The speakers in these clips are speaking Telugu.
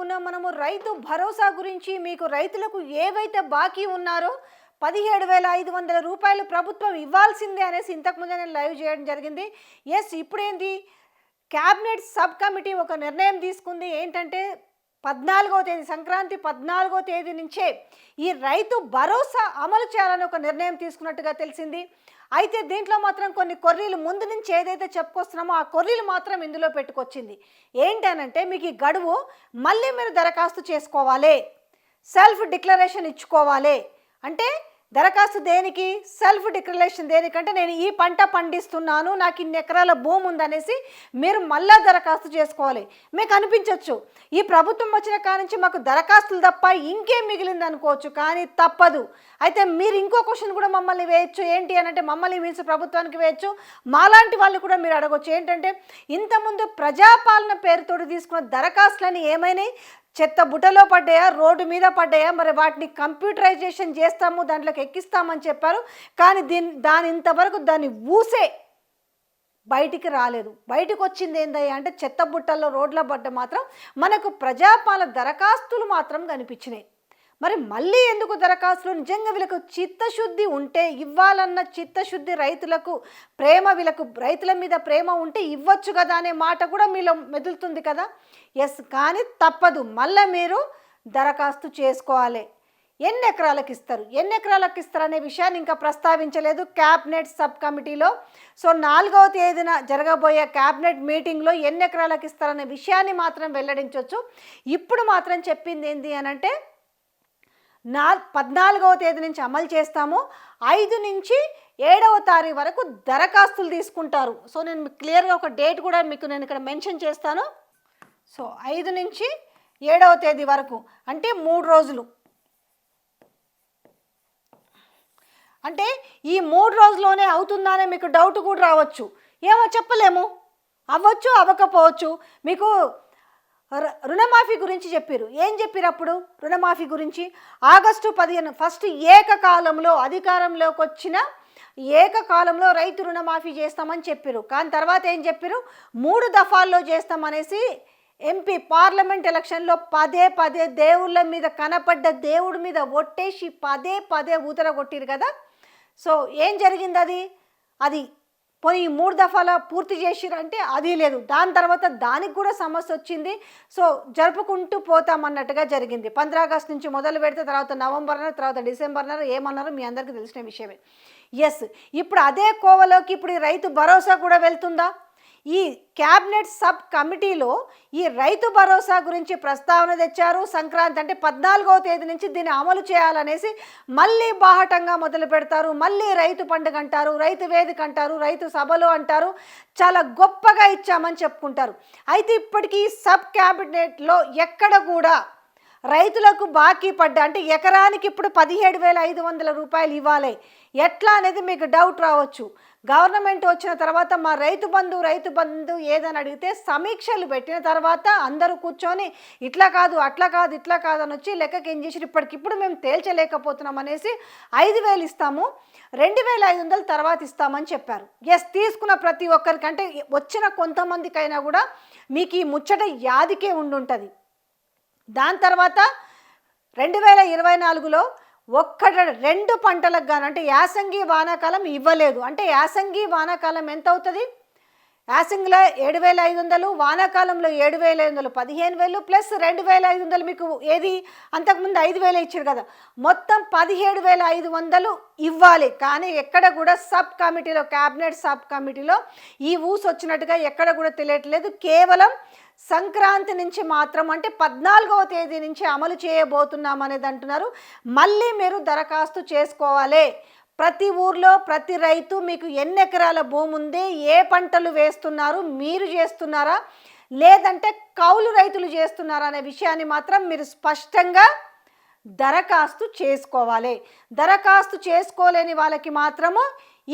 చెప్పుకున్నాం మనము రైతు భరోసా గురించి మీకు రైతులకు ఏవైతే బాకీ ఉన్నారో పదిహేడు వేల ఐదు వందల రూపాయలు ప్రభుత్వం ఇవ్వాల్సిందే అనేసి ఇంతకుముందే నేను లైవ్ చేయడం జరిగింది. ఎస్ ఇప్పుడేంటి క్యాబినెట్ సబ్ కమిటీ ఒక నిర్ణయం తీసుకుంది. ఏంటంటే పద్నాలుగో తేదీ సంక్రాంతి పద్నాలుగో తేదీ నుంచే ఈ రైతు భరోసా అమలు చేయాలని ఒక నిర్ణయం తీసుకున్నట్టుగా తెలిసింది. అయితే దీంట్లో మాత్రం కొన్ని కొర్రీలు ముందు నుంచి ఏదైతే చెప్పుకొస్తున్నామో ఆ కొర్రీలు మాత్రం ఇందులో పెట్టుకొచ్చింది. ఏంటనంటే మీకు ఈ గడువు మళ్ళీ మీరు దరఖాస్తు చేసుకోవాలి. సెల్ఫ్ డిక్లరేషన్ ఇచ్చుకోవాలి. అంటే దరఖాస్తు దేనికి? సెల్ఫ్ డిక్లరేషన్ దేనికంటే నేను ఈ పంట పండిస్తున్నాను నాకు ఇన్ని ఎకరాల భూమి ఉందనేసి మీరు మళ్ళా దరఖాస్తు చేసుకోవాలి. మీకు అనిపించవచ్చు ఈ ప్రభుత్వం వచ్చిన కానించి మాకు దరఖాస్తులు తప్ప ఇంకేం మిగిలింది అనుకోవచ్చు కానీ తప్పదు. అయితే మీరు ఇంకో క్వశ్చన్ కూడా మమ్మల్ని వేయచ్చు. ఏంటి అని అంటే మమ్మల్ని మీన్స్ ప్రభుత్వానికి వేయచ్చు. మాలాంటి వాళ్ళు కూడా మీరు అడగవచ్చు ఏంటంటే ఇంతకుముందు ప్రజాపాలన పేరుతోటి తీసుకున్న దరఖాస్తులని ఏమైనాయి? చెత్త బుట్టలో పడ్డాయా రోడ్డు మీద పడ్డాయా? మరి వాటిని కంప్యూటరైజేషన్ చేస్తాము దాంట్లోకి ఎక్కిస్తామని చెప్పారు. కానీ దీని దాని ఇంతవరకు దాన్ని ఊసే బయటికి రాలేదు. బయటకు వచ్చింది ఏందయ్యా అంటే చెత్త బుట్టల్లో రోడ్ల పడ్డ మాత్రం మనకు ప్రజాపాల దరఖాస్తులు మాత్రం కనిపించినాయి. మరి మళ్ళీ ఎందుకు దరఖాస్తులు? నిజంగా వీళ్ళకు చిత్తశుద్ధి ఉంటే ఇవ్వాలన్న చిత్తశుద్ధి రైతులకు ప్రేమ వీళ్ళకు రైతుల మీద ప్రేమ ఉంటే ఇవ్వచ్చు కదా అనే మాట కూడా మీలో మెదులుతుంది కదా? ఎస్ కానీ తప్పదు. మళ్ళీ మీరు దరఖాస్తు చేసుకోవాలి. ఎన్ని ఎకరాలకు ఇస్తారు? ఎన్ని ఎకరాలకు ఇస్తారు అనే విషయాన్ని ఇంకా ప్రస్తావించలేదు క్యాబినెట్ సబ్ కమిటీలో. సో నాలుగవ తేదీన జరగబోయే క్యాబినెట్ మీటింగ్లో ఎన్ని ఎకరాలకు ఇస్తారనే విషయాన్ని మాత్రం వెల్లడించవచ్చు ఇప్పుడు మాత్రం చెప్పింది ఏంటి అని అంటే నా పద్నాలుగవ తేదీ నుంచి అమలు చేస్తాము. ఐదు నుంచి ఏడవ తారీఖు వరకు దరఖాస్తులు తీసుకుంటారు. సో నేను మీకు క్లియర్గా ఒక డేట్ కూడా మీకు నేను ఇక్కడ మెన్షన్ చేస్తాను. సో ఐదు నుంచి ఏడవ తేదీ వరకు అంటే మూడు రోజులు. అంటే ఈ మూడు రోజుల్లోనే అవుతుందా అనే మీకు డౌట్ కూడా రావచ్చు. ఏమో చెప్పలేము. అవ్వచ్చు అవ్వకపోవచ్చు. మీకు రుణమాఫీ గురించి చెప్పారు ఏం చెప్పారు అప్పుడు? రుణమాఫీ గురించి? ఆగస్టు పదిహేను ఫస్ట్ ఏకకాలంలో అధికారంలోకి వచ్చిన ఏకకాలంలో రైతు రుణమాఫీ చేస్తామని చెప్పారు కానీ తర్వాత ఏం చెప్పారు మూడు దఫాల్లో చేస్తామనేసి ఎంపీ పార్లమెంట్ ఎలక్షన్లో పదే పదే దేవుళ్ళ మీద కనపడ్డ దేవుడి మీద ఒట్టేసి పదే పదే ఊతర కొట్టిరు కదా. సో ఏం జరిగింది అది అది పోనీ ఈ మూడు దఫాల పూర్తి చేసిరంటే అది లేదు. దాని తర్వాత దానికి కూడా సమస్య వచ్చింది. సో జరుపుకుంటూ పోతామన్నట్టుగా జరిగింది. పంద్రా ఆగస్ట్ నుంచి మొదలు పెడితే తర్వాత నవంబర్ అన్నారు తర్వాత డిసెంబర్ అన్నారు ఏమన్నారో మీ అందరికీ తెలిసిన విషయమే. ఎస్ ఇప్పుడు అదే కోవలోకి ఇప్పుడు ఈ రైతు భరోసా కూడా వెళ్తుందా? ఈ క్యాబినెట్ సబ్ కమిటీలో ఈ రైతు భరోసా గురించి ప్రస్తావన తెచ్చారు. సంక్రాంతి అంటే పద్నాలుగవ తేదీ నుంచి దీన్ని అమలు చేయాలనేసి మళ్ళీ బాహటంగా మొదలు పెడతారు. మళ్ళీ రైతు పండుగ అంటారు రైతు వేదిక అంటారు రైతు సభలు అంటారు. చాలా గొప్పగా ఇచ్చామని చెప్పుకుంటారు. అయితే ఇప్పటికీ సబ్ క్యాబినెట్లో ఎక్కడ కూడా రైతులకు బాకీ పడ్డా అంటే ఎకరానికి ఇప్పుడు పదిహేడు వేల ఐదు వందల రూపాయలు ఇవ్వాలి. ఎట్లా అనేది మీకు డౌట్ రావచ్చు. గవర్నమెంట్ వచ్చిన తర్వాత మా రైతు బంధు రైతు బంధు ఏదని అడిగితే సమీక్షలు పెట్టిన తర్వాత అందరూ కూర్చొని ఇట్లా కాదు అట్లా కాదు ఇట్లా కాదు అని వచ్చి లెక్కకి ఏం చేసి ఇప్పటికిప్పుడు మేము తేల్చలేకపోతున్నాం అనేసి ఐదు వేలు ఇస్తాము రెండు వేల ఐదు వందలు తర్వాత ఇస్తామని చెప్పారు. ఎస్ తీసుకున్న ప్రతి ఒక్కరికంటే వచ్చిన కొంతమందికైనా కూడా మీకు ఈ ముచ్చట యాదికే ఉండుంటుంది. దాని తర్వాత రెండు వేల ఇరవై నాలుగులో ఒక్క రెండు పంటలకు గాను అంటే యాసంగి వానాకాలం ఇవ్వలేదు. అంటే యాసంగి వానాకాలం ఎంత అవుతుంది యాసంగిలో ఏడు వేల ఐదు వందలు వానాకాలంలో ఏడు వేల ఐదు వందలు పదిహేను వేలు ప్లస్ రెండు వేల ఐదు వందలు మీకు ఏది? అంతకుముందు ఐదు వేలు ఇచ్చారు కదా. మొత్తం పదిహేడు వేల ఐదు వందలు ఇవ్వాలి. కానీ ఎక్కడ కూడా సబ్ కమిటీలో క్యాబినెట్ సబ్ కమిటీలో ఈ ఊసు వచ్చినట్టుగా ఎక్కడ కూడా తెలియట్లేదు. కేవలం సంక్రాంతి నుంచి మాత్రం అంటే పద్నాలుగవ తేదీ నుంచి అమలు చేయబోతున్నాం అనేది అంటున్నారు. మళ్ళీ మీరు దరఖాస్తు చేసుకోవాలి. ప్రతి ఊర్లో ప్రతి రైతు మీకు ఎన్ని ఎకరాల భూమి ఉంది ఏ పంటలు వేస్తున్నారు మీరు చేస్తున్నారా లేదంటే కౌలు రైతులు చేస్తున్నారా అనే విషయాన్ని మాత్రం మీరు స్పష్టంగా దరఖాస్తు చేసుకోవాలి. దరఖాస్తు చేసుకోలేని వాళ్ళకి మాత్రము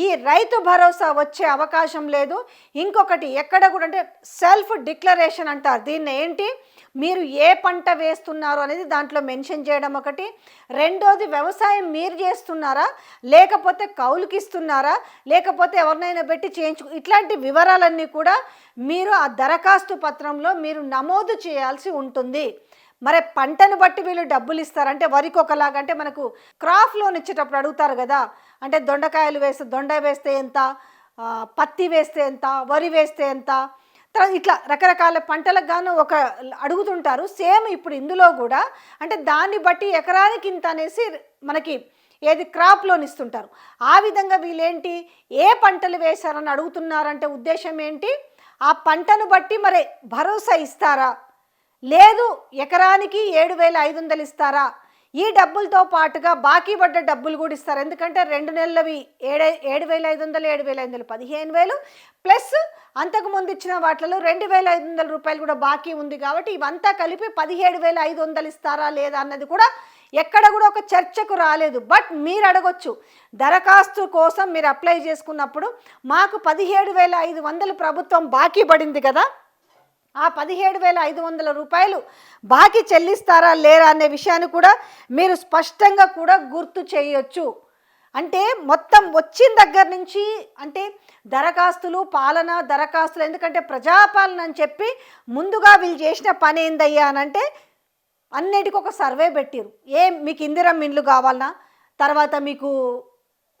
ఈ రైతు భరోసా వచ్చే అవకాశం లేదు. ఇంకొకటి ఎక్కడ కూడా అంటే సెల్ఫ్ డిక్లరేషన్ అంటారు. దీన్ని ఏంటి? మీరు ఏ పంట వేస్తున్నారు అనేది దాంట్లో మెన్షన్ చేయడం ఒకటి. రెండోది వ్యవసాయం మీరు చేస్తున్నారా? లేకపోతే కౌలుకి ఇస్తున్నారా? లేకపోతే ఎవరినైనా పెట్టి చేయించు ఇట్లాంటి వివరాలన్నీ కూడా మీరు ఆ దరఖాస్తు పత్రంలో మీరు నమోదు చేయాల్సి ఉంటుంది. మరి పంటను బట్టి వీళ్ళు డబ్బులు ఇస్తారంటే వరికి ఒకలాగా అంటే మనకు క్రాప్ లోన్ ఇచ్చేటప్పుడు అడుగుతారు కదా. అంటే దొండకాయలు వేస్తే దొండ వేస్తే ఎంత పత్తి వేస్తే ఎంత వరి వేస్తే ఎంత తర్వాత ఇట్లా రకరకాల పంటలకు గాను ఒక అడుగుతుంటారు. సేమ్ ఇప్పుడు ఇందులో కూడా అంటే దాన్ని బట్టి ఎకరానికి ఇంత అనేసి మనకి ఏది క్రాప్ లోన్ ఇస్తుంటారు. ఆ విధంగా వీళ్ళేంటి ఏ పంటలు వేశారని అడుగుతున్నారంటే ఉద్దేశం ఏంటి ఆ పంటను బట్టి మరి భరోసా ఇస్తారా? లేదు ఎకరానికి ఏడు వేల ఐదు వందలు ఇస్తారా? ఈ డబ్బులతో పాటుగా బాకీ పడ్డ డబ్బులు కూడా ఇస్తారు. ఎందుకంటే రెండు నెలలవి ఏడే ఏడు వేల ఐదు వందలు ఏడు వేల ఐదు వందలు పదిహేను వేలు ప్లస్ అంతకు ముందు ఇచ్చిన వాటిలో రెండు వేల ఐదు వందల రూపాయలు కూడా బాకీ ఉంది కాబట్టి ఇవంతా కలిపి పదిహేడు వేల ఐదు వందలు ఇస్తారా లేదా అన్నది కూడా ఎక్కడ కూడా ఒక చర్చకు రాలేదు. బట్ మీరు అడగొచ్చు. దరఖాస్తు కోసం మీరు అప్లై చేసుకున్నప్పుడు మాకు పదిహేడు వేల ఐదు వందలు ప్రభుత్వం బాకీ పడింది కదా. ఆ పదిహేడు వేల ఐదు వందల రూపాయలు బాకీ చెల్లిస్తారా లేరా అనే విషయాన్ని కూడా మీరు స్పష్టంగా కూడా గుర్తు చేయొచ్చు. అంటే మొత్తం వచ్చిన దగ్గర నుంచి అంటే దరఖాస్తులు పాలన దరఖాస్తులు ఎందుకంటే ప్రజాపాలన అని చెప్పి ముందుగా వీళ్ళు చేసిన పని ఏందయ్యా అని అంటే అన్నిటికీ ఒక సర్వే పెట్టారు ఏం మీకు ఇందిరం ఇండ్లు కావాలన్నా తర్వాత మీకు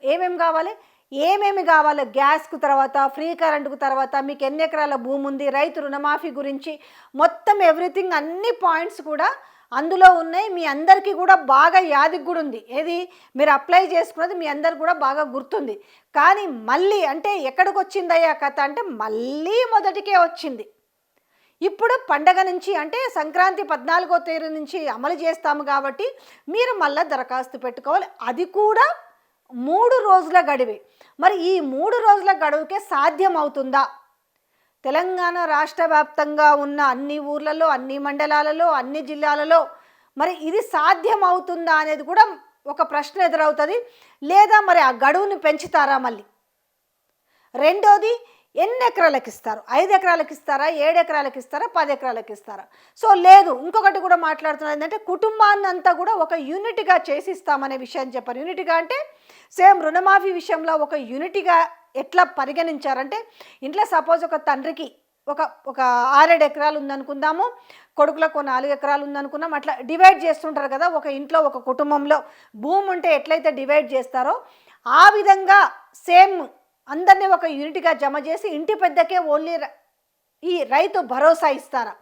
ఏమేమి కావాలి? ఏమేమి కావాలో గ్యాస్కు తర్వాత ఫ్రీ కరెంటుకు తర్వాత మీకు ఎన్ని ఎకరాల భూమి ఉంది రైతు రుణమాఫీ గురించి మొత్తం ఎవ్రీథింగ్ అన్ని పాయింట్స్ కూడా అందులో ఉన్నాయి. మీ అందరికీ కూడా బాగా యాదికి కూడా ఉంది. ఏది? మీరు అప్లై చేసుకున్నది మీ అందరికి కూడా బాగా గుర్తుంది. కానీ మళ్ళీ అంటే ఎక్కడికి వచ్చిందయ్యా కథ అంటే మళ్ళీ మొదటికే వచ్చింది. ఇప్పుడు పండగ నుంచి అంటే సంక్రాంతి పద్నాలుగో తేదీ నుంచి అమలు చేస్తాము కాబట్టి మీరు మళ్ళీ దరఖాస్తు పెట్టుకోవాలి. అది కూడా మూడు రోజుల గడివే. మరి ఈ మూడు రోజుల గడువుకే సాధ్యం అవుతుందా తెలంగాణ రాష్ట్ర వ్యాప్తంగా ఉన్న అన్ని ఊర్లలో అన్ని మండలాలలో అన్ని జిల్లాలలో మరి ఇది సాధ్యం అవుతుందా అనేది కూడా ఒక ప్రశ్న ఎదురవుతుంది. లేదా మరి ఆ గడువుని పెంచుతారా మళ్ళీ? రెండోది ఎన్ని ఎకరాలకు ఇస్తారు? ఐదు ఎకరాలకు ఇస్తారా? ఏడు ఎకరాలకు ఇస్తారా? పది ఎకరాలకు ఇస్తారా? సో లేదు ఇంకొకటి కూడా మాట్లాడుతున్నది ఏంటంటే కుటుంబాన్ని అంతా కూడా ఒక యూనిట్గా చేసి ఇస్తామనే విషయాన్ని చెప్పారు. యూనిట్గా అంటే సేమ్ రుణమాఫీ విషయంలో ఒక యూనిట్గా ఎట్లా పరిగణించారంటే ఇంట్లో సపోజ్ ఒక తండ్రికి ఒక ఒక ఆరేడు ఎకరాలు ఉందనుకుందాము కొడుకులకు నాలుగు ఎకరాలు ఉందనుకున్నాం అట్లా డివైడ్ చేస్తుంటారు కదా ఒక ఇంట్లో ఒక కుటుంబంలో భూమి ఉంటే ఎట్లయితే డివైడ్ చేస్తారో ఆ విధంగా సేమ్ అందరినీ ఒక యూనిట్గా జమ చేసి ఇంటి పెద్దకే ఓన్లీ ఈ రైతు భరోసా ఇస్తారా?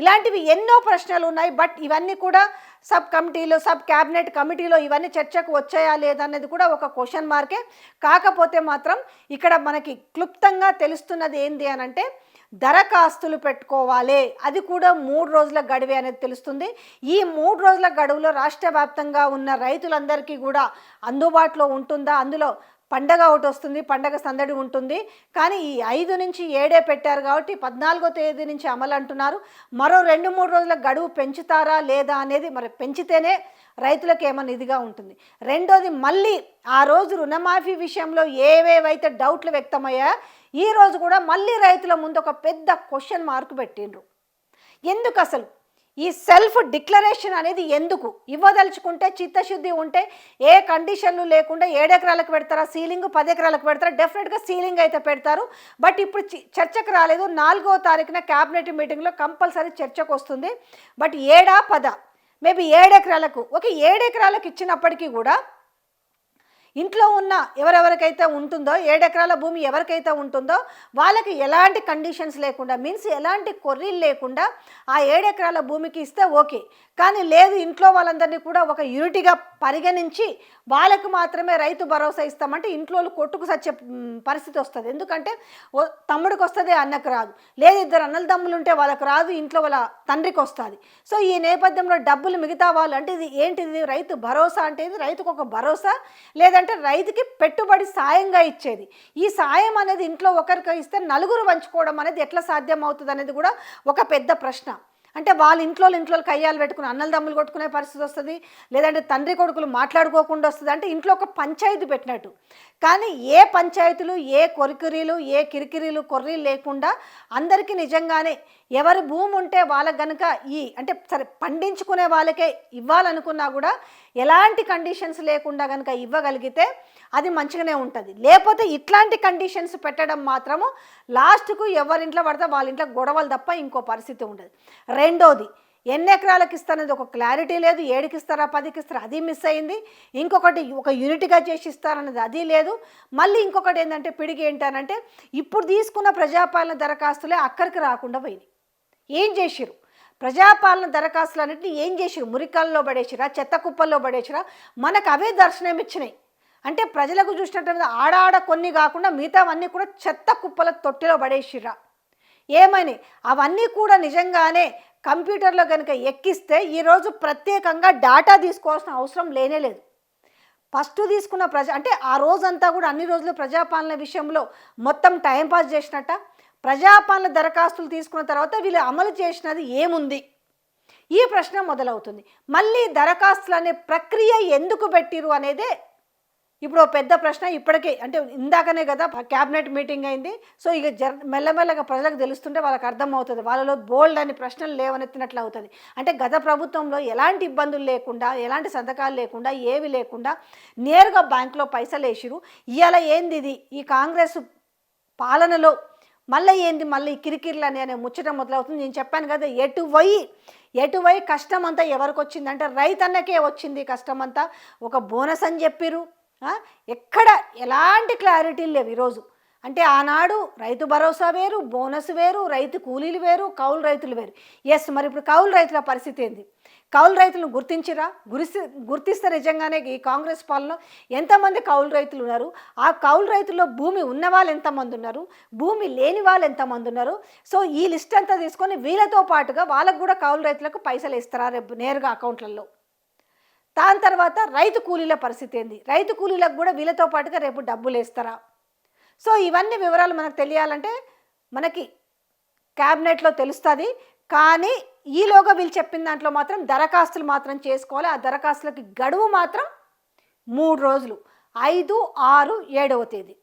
ఇలాంటివి ఎన్నో ప్రశ్నలు ఉన్నాయి బట్ ఇవన్నీ కూడా సబ్ కమిటీలో సబ్ క్యాబినెట్ కమిటీలో ఇవన్నీ చర్చకు వచ్చాయా లేదా అనేది కూడా ఒక క్వశ్చన్ మార్కే. కాకపోతే మాత్రం ఇక్కడ మనకి క్లుప్తంగా తెలుస్తున్నది ఏంది అని అంటే దరఖాస్తులు పెట్టుకోవాలి. అది కూడా మూడు రోజుల గడువే అనేది తెలుస్తుంది. ఈ మూడు రోజుల గడువులో రాష్ట్ర వ్యాప్తంగా ఉన్న రైతులందరికీ కూడా అందుబాటులో ఉంటుందా? అందులో పండగ ఒకటి వస్తుంది పండగ సందడి ఉంటుంది. కానీ ఈ ఐదు నుంచి ఏడే పెట్టారు కాబట్టి పద్నాలుగో తేదీ నుంచి అమలు అంటున్నారు. మరో రెండు మూడు రోజుల గడువు పెంచుతారా లేదా అనేది మరి పెంచితేనే రైతులకు ఏమైనా ఇదిగా ఉంటుంది. రెండోది మళ్ళీ ఆ రోజు రుణమాఫీ విషయంలో ఏవేవైతే డౌట్లు వ్యక్తమయ్యా ఈ రోజు కూడా మళ్ళీ రైతుల ముందు ఒక పెద్ద క్వశ్చన్ మార్క్ పెట్టిండ్రు. ఎందుకు అసలు? ఈ సెల్ఫ్ డిక్లరేషన్ అనేది ఎందుకు? ఇవ్వదలుచుకుంటే చిత్తశుద్ధి ఉంటే ఏ కండిషన్లు లేకుండా ఏడెకరాలకు పెడతారా సీలింగ్ పది ఎకరాలకు పెడతారా డెఫినెట్గా సీలింగ్ అయితే పెడతారు. బట్ ఇప్పుడు చర్చకు రాలేదు. నాలుగో తారీఖున క్యాబినెట్ మీటింగ్లో కంపల్సరీ చర్చకు వస్తుంది. బట్ ఏడా పద. మేబీ ఏడెకరాలకు ఒక ఏడెకరాలకు ఇచ్చినప్పటికీ కూడా ఇంట్లో ఉన్న ఎవరెవరికైతే ఉంటుందో ఏడెకరాల భూమి ఎవరికైతే ఉంటుందో వాళ్ళకి ఎలాంటి కండిషన్స్ లేకుండా మీన్స్ ఎలాంటి కొర్రీలు లేకుండా ఆ ఏడెకరాల భూమికి ఇస్తే ఓకే. కానీ లేదు ఇంట్లో వాళ్ళందరినీ కూడా ఒక యూనిట్గా పరిగణించి వాళ్ళకు మాత్రమే రైతు భరోసా ఇస్తామంటే ఇంట్లో వాళ్ళు కొట్టుకు సచ్చే పరిస్థితి వస్తుంది. ఎందుకంటే తమ్ముడికి వస్తుంది అన్నకు రాదు. లేదు ఇద్దరు అన్నల తమ్ములు ఉంటే వాళ్ళకి రాదు ఇంట్లో వాళ్ళ తండ్రికి వస్తుంది. సో ఈ నేపథ్యంలో డబ్బులు మిగతా వాళ్ళు అంటే ఇది ఏంటిది? రైతు భరోసా అంటే ఇది? రైతుకు ఒక భరోసా? లేదంటే రైతుకి పెట్టుబడి సాయంగా ఇచ్చేది. ఈ సాయం అనేది ఇంట్లో ఒకరికి ఇస్తే నలుగురు పంచుకోవడం అనేది ఎట్లా సాధ్యం అవుతుంది అనేది కూడా ఒక పెద్ద ప్రశ్న. అంటే వాళ్ళ ఇంట్లో ఇంట్లో కయ్యాలు పెట్టుకుని అన్నల దమ్ములు కొట్టుకునే పరిస్థితి వస్తుంది. లేదంటే తండ్రి కొడుకులు మాట్లాడుకోకుండా వస్తుంది అంటే ఇంట్లో ఒక పంచాయతీ పెట్టినట్టు. కానీ ఏ పంచాయతీలు ఏ కొరికిరీలు ఏ కిరికిరీలు కొర్రీలు లేకుండా అందరికీ నిజంగానే ఎవరి భూమి ఉంటే వాళ్ళకి గనుక ఈ అంటే సరే పండించుకునే వాళ్ళకే ఇవ్వాలనుకున్నా కూడా ఎలాంటి కండిషన్స్ లేకుండా కనుక ఇవ్వగలిగితే అది మంచిగానే ఉంటుంది. లేకపోతే ఇట్లాంటి కండిషన్స్ పెట్టడం మాత్రము లాస్ట్కు ఎవరింట్లో పడితే వాళ్ళ ఇంట్లో గొడవలు తప్ప ఇంకో పరిస్థితి ఉండదు. రెండోది ఎన్ని ఎకరాలకు ఇస్తారనేది ఒక క్లారిటీ లేదు ఏడుకి ఇస్తారా పదికి ఇస్తారా అది మిస్ అయింది. ఇంకొకటి ఒక యూనిట్గా చేసి ఇస్తారన్నది అది లేదు. మళ్ళీ ఇంకొకటి ఏంటంటే పిడిగి ఏంటనంటే ఇప్పుడు తీసుకున్న ప్రజాపాలన దరఖాస్తులే అక్కడికి రాకుండా పోయినాయి. ఏం చేసిరు ప్రజాపాలన దరఖాస్తులు అన్నింటినీ ఏం చేసిరు మురికాల్లో పడేసిరా చెత్త కుప్పల్లో పడేసిరా మనకు అవే దర్శనం ఇచ్చినాయి అంటే ప్రజలకు చూసినట్టు ఆడాడ కొన్ని కాకుండా మిగతావన్నీ కూడా చెత్త కుప్పల తొట్టిలో పడేసిరా ఏమని? అవన్నీ కూడా నిజంగానే కంప్యూటర్లో కనుక ఎక్కిస్తే ఈరోజు ప్రత్యేకంగా డాటా తీసుకోవాల్సిన అవసరం లేనే లేదు. ఫస్ట్ తీసుకున్న ప్రజ అంటే ఆ రోజంతా కూడా అన్ని రోజులు ప్రజాపాలన విషయంలో మొత్తం టైంపాస్ చేసినట్ట. ప్రజాపాలన దరఖాస్తులు తీసుకున్న తర్వాత వీళ్ళు అమలు చేసినది ఏముంది? ఈ ప్రశ్న మొదలవుతుంది. మళ్ళీ దరఖాస్తులు అనే ప్రక్రియ ఎందుకు పెట్టిరు అనేదే ఇప్పుడు పెద్ద ప్రశ్న ఇప్పటికే అంటే ఇందాకనే కదా క్యాబినెట్ మీటింగ్ అయింది. సో ఇక జర్ మెల్లమెల్లగా ప్రజలకు తెలుస్తుంటే వాళ్ళకి అర్థమవుతుంది. వాళ్ళలో బోల్డ్ అని ప్రశ్నలు లేవనెత్తినట్లు అవుతుంది. అంటే గత ప్రభుత్వంలో ఎలాంటి ఇబ్బందులు లేకుండా ఎలాంటి సంతకాలు లేకుండా ఏవి లేకుండా నేరుగా బ్యాంకులో పైసలు వేసిరు ఇవాళ ఏంది ఇది? ఈ కాంగ్రెస్ పాలనలో మళ్ళీ ఏంది? మళ్ళీ కిరికిర్లు అని అనే ముచ్చటం మొదలవుతుంది. నేను చెప్పాను కదా ఎటువై ఎటువై కష్టం అంతా ఎవరికి వచ్చిందంటే రైతన్నకే వచ్చింది కష్టం అంతా ఒక బోనస్ అని చెప్పిరు ఎక్కడ ఎలాంటి క్లారిటీ లేవు ఈరోజు. అంటే ఆనాడు రైతు భరోసా వేరు బోనస్ వేరు రైతు కూలీలు వేరు కౌలు రైతులు వేరు. ఎస్ మరి ఇప్పుడు కౌలు రైతుల పరిస్థితి ఏంది? కౌలు రైతులను గుర్తించిరా? గురిసి గుర్తిస్తే నిజంగానే ఈ కాంగ్రెస్ పాలనలో ఎంతమంది కౌలు రైతులు ఉన్నారు? ఆ కౌలు రైతుల్లో భూమి ఉన్న వాళ్ళు ఎంతమంది ఉన్నారు? భూమి లేని వాళ్ళు ఎంతమంది ఉన్నారు? సో ఈ లిస్ట్ అంతా తీసుకొని వీళ్ళతో పాటుగా వాళ్ళకు కూడా కౌలు రైతులకు పైసలు ఇస్తారా రేపు నేరుగా అకౌంట్లలో? దాని తర్వాత రైతు కూలీల పరిస్థితి ఏంది? రైతు కూలీలకు కూడా వీళ్ళతో పాటుగా రేపు డబ్బులు వేస్తారా? సో ఇవన్నీ వివరాలు మనకు తెలియాలంటే మనకి క్యాబినెట్లో తెలుస్తుంది. కానీ ఈలోగా వీళ్ళు చెప్పిన దాంట్లో మాత్రం దరఖాస్తులు మాత్రం చేసుకోవాలి. ఆ దరఖాస్తులకి గడువు మాత్రం మూడు రోజులు. ఐదు ఆరు ఏడవ తేదీ.